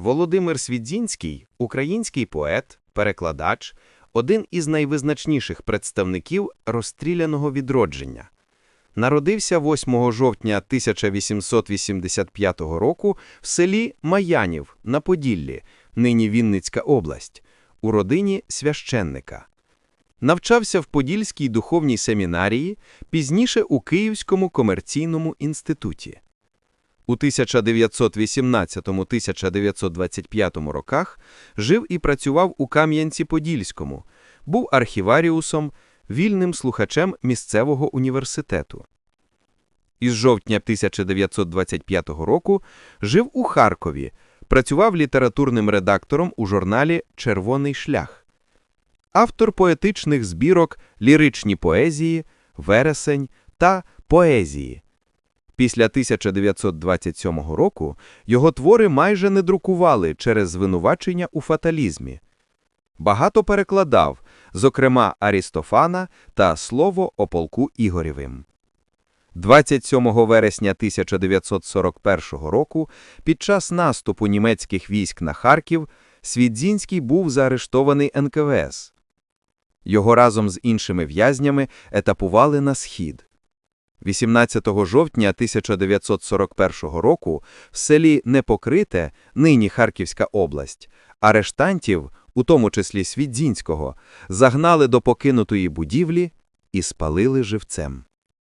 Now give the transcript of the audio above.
Володимир Свідзінський – український поет, перекладач, один із найвизначніших представників розстріляного відродження. Народився 8 жовтня 1885 року в селі Маянів на Поділлі, нині Вінницька область, у родині священника. Навчався в Подільській духовній семінарії, пізніше у Київському комерційному інституті. У 1918-1925 роках жив і працював у Кам'янці-Подільському, був архіваріусом, вільним слухачем місцевого університету. Із жовтня 1925 року жив у Харкові, працював літературним редактором у журналі «Червоний шлях». Автор поетичних збірок «Ліричні поезії», «Вересень» та «Поезії». Після 1927 року його твори майже не друкували через звинувачення у фаталізмі. Багато перекладав, зокрема Арістофана та слово о полку Ігорєвим. 27 вересня 1941 року під час наступу німецьких військ на Харків Свідзінський був заарештований НКВС. Його разом з іншими в'язнями етапували на схід. 18 жовтня 1941 року в селі Непокрите, нині Харківська область, арештантів, у тому числі Свідзінського, загнали до покинутої будівлі і спалили живцем.